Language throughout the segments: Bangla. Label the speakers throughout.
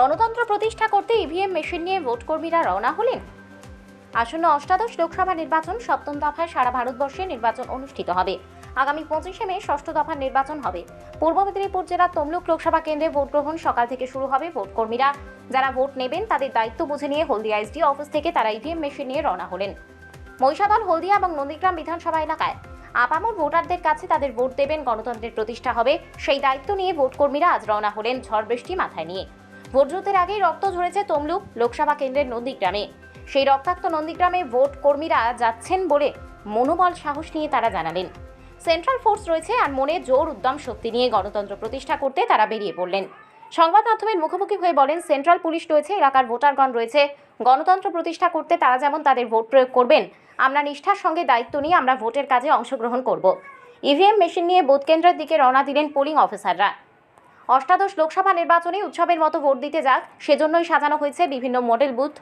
Speaker 1: গণতন্ত্র প্রতিষ্ঠা করতে ইভিএম মেশিন নিয়ে ভোট কর্মীরা রওনা হলেন। আসন্ন অষ্টাদশ লোকসভা নির্বাচন সপ্তম দফায় সারা ভারতবর্ষে নির্বাচন অনুষ্ঠিত হবে। আগামী পঁচিশে মে ষষ্ঠ দফার নির্বাচন হবে। পূর্ব মেদিনীপুর জেলার তমলুক লোকসভা কেন্দ্রে ভোট গ্রহণ সকাল থেকে শুরু হবে ভোট কর্মীরা যারা ভোট নেবেন, তাদের দায়িত্ব বুঝে নিয়ে হলদিয়া এসডি অফিস থেকে তারা ইভিএম মেশিন নিয়ে রওনা হলেন। মহিষাদল, হলদিয়া এবং নন্দীগ্রাম বিধানসভা এলাকায় আপামর ভোটারদের কাছে তাদের ভোট দেবেন গণতন্ত্রের প্রতিষ্ঠা হবে। সেই দায়িত্ব নিয়ে ভোট কর্মীরা আজ রওনা হলেন ঝড় বৃষ্টি মাথায় নিয়ে। ভোট যুদ্ধের আগেই রক্ত ঝরেছে তমলুক লোকসভা কেন্দ্রের নন্দীগ্রামে। সেই রক্তাক্ত নন্দীগ্রামে ভোট কর্মীরা যাচ্ছেন বলে মনোবল সাহস নিয়ে তারা জানালেন। সেন্ট্রাল ফোর্স রয়েছে আর মনে জোর উদ্যম শক্তি নিয়ে গণতন্ত্র প্রতিষ্ঠা করতে তারা বেরিয়ে পড়লেন। সংবাদ মাধ্যমের মুখোমুখি হয়ে বলেন, সেন্ট্রাল পুলিশ রয়েছে, এলাকার ভোটারগণ রয়েছে। গণতন্ত্র প্রতিষ্ঠা করতে তারা যেমন তাদের ভোট প্রয়োগ করবেন, আমরা নিষ্ঠার সঙ্গে দায়িত্ব নিয়ে আমরা ভোটের কাজে অংশগ্রহণ করব। ইভিএম মেশিন নিয়ে ভোট কেন্দ্রের দিকে রওনা দিলেন পোলিং অফিসাররা। অষ্টাদশ লোকসভা নির্বাচনে উৎসবের মতো ভোট দিতে যাক, সেজন্যই সাজানো হয়েছে বিভিন্ন মডেল বুথ।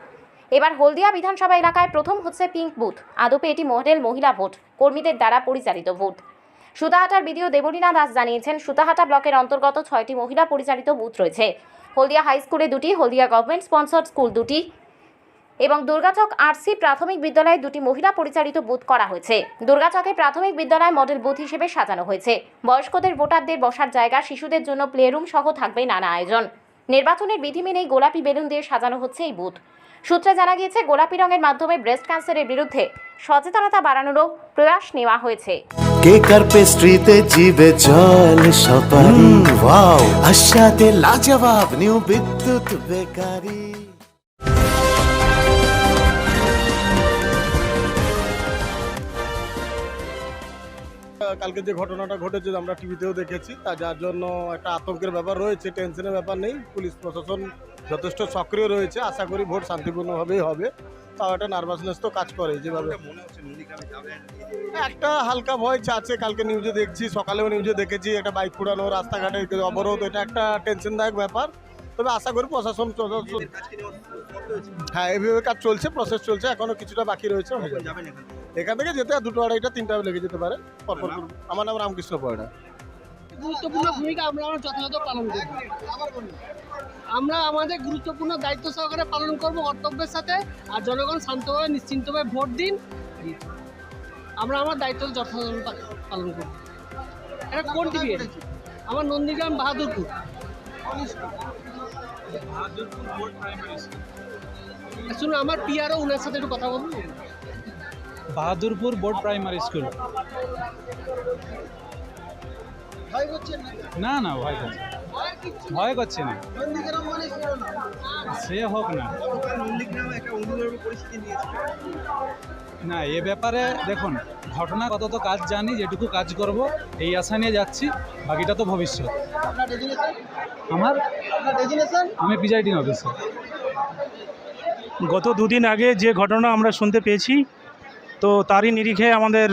Speaker 1: এবার হলদিয়া বিধানসভা এলাকায় প্রথম হচ্ছে পিঙ্ক বুথ। আদপে এটি মডেল মহিলা ভোট, কর্মীদের দ্বারা পরিচালিত ভোট সুতাহাটার বিডিও দেবলীনা দাস জানিয়েছেন, সুতাহাটা ব্লকের অন্তর্গত ছয়টি মহিলা পরিচালিত বুথ রয়েছে। হলদিয়া হাই স্কুলে দুটি, হলদিয়া গভর্নমেন্ট স্পন্সর্ড স্কুল দুটি এবং দুর্গাচক আরসি প্রাথমিক বিদ্যালয়ে দুটি মহিলা পরিচালিত বুথ করা হয়েছে। দুর্গাচকে প্রাথমিক বিদ্যালয় মডেল বুথ হিসেবে সাজানো হয়েছে। বয়স্কদের ভোটারদের বসার জায়গা শিশুদের জন্য প্লেরুম সহ থাকবে নানা আয়োজন। নির্বাচনের বিধি মেনেই গোলাপি বেলুন দিয়ে সাজানো হচ্ছে এই বুথ। সূত্রে জানা গিয়েছে গোলাপি রঙের মাধ্যমে ব্রেস্ট ক্যান্সারের বিরুদ্ধে সচেতনতা বাড়ানোরও প্রয়াস নেওয়া হয়েছে।
Speaker 2: কেক আর পেস্ট্রিতে জিবে জল সপারি? ওয়াও আশাতে লাজবাব নিউ বিদ্যুৎ বেকারি।
Speaker 3: কালকে যে ঘটনাটা ঘটেছে আমরা টিভিতেও দেখেছি তা যার জন্য একটা আতঙ্কের ব্যাপার রয়েছে টেনশনের ব্যাপার নেই পুলিশ প্রশাসন যথেষ্ট সক্রিয় রয়েছে আশা করি ভোট শান্তিপূর্ণভাবেই হবে। তাও একটা নার্ভাসনেস তো কাজ করে যেভাবে। একটা হালকা ভয় আছে কালকে নিউজে দেখছি সকালেও নিউজে দেখেছি একটা বাইক পুরানো রাস্তাঘাটে অবরোধ এটা একটা টেনশনদায়ক ব্যাপার। তবে আশা করি প্রশাসন হ্যাঁ এইভাবে কাজ চলছে প্রসেস চলছে এখনও কিছুটা বাকি রয়েছে এখান থেকে? যেতে দুটো আড়াইটা তিনটা লেগে যেতে পারে। পরপর আমার নাম রামকৃষ্ণ পয়ডা।
Speaker 4: গুরুত্বপূর্ণ ভূমিকা আমরা আমরা যথাযথ পালন করব। আমরা আমাদের গুরুত্বপূর্ণ দায়িত্ব সহকারে পালন করব কর্তব্যের সাথে আর জনগণ শান্তভাবে নিশ্চিন্তভাবে ভোট দিন। আমরা আমার দায়িত্ব যথাযথ পালন করব। এটা কোন টিভি? আমার নন্দীগ্রাম বাহাদুরপুর। শুনুন আমার পিআরও ওনার সাথে একটু কথা বলুন।
Speaker 5: Bahadurpur board primary school. না না ভাই ভয় করছে না। সে হোক না। না, এ ব্যাপারে দেখুন ঘটনাগত তো কাজ জানি, যেটুকু কাজ করব, এই আশা নিয়ে যাচ্ছি, বাকিটা তো ভবিষ্যৎ। আমার? আমি প্রিজাইডিং অফিসার।
Speaker 6: গত দুদিন আগে যে ঘটনা আমরা শুনতে পেয়েছি, তো তারই নিরিখে আমাদের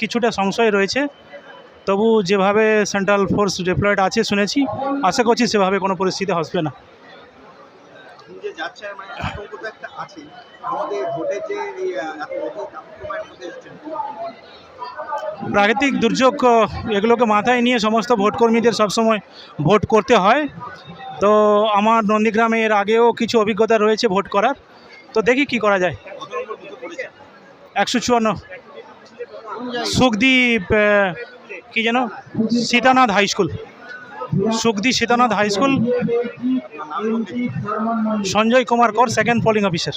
Speaker 6: কিছুটা সংশয় রয়েছে। তবু যেভাবে সেন্ট্রাল ফোর্স ডিপ্লয়েড আছে শুনেছি আশা করছি সেভাবে কোনো পরিস্থিতি আসবে না। প্রাকৃতিক দুর্যোগ এগুলোকে মাথায় নিয়ে সমস্ত ভোটকর্মীদের সবসময় ভোট করতে হয়। তো আমার নন্দীগ্রামে এর আগেও কিছু অভিজ্ঞতা রয়েছে ভোট করার। তো দেখি কি করা যায়। একশো চুয়ান্ন। সুখদীপ কি যেন? Sitanath high school. Sukhdi Sitanath high school. Sanjay Kumar Kar second polling officer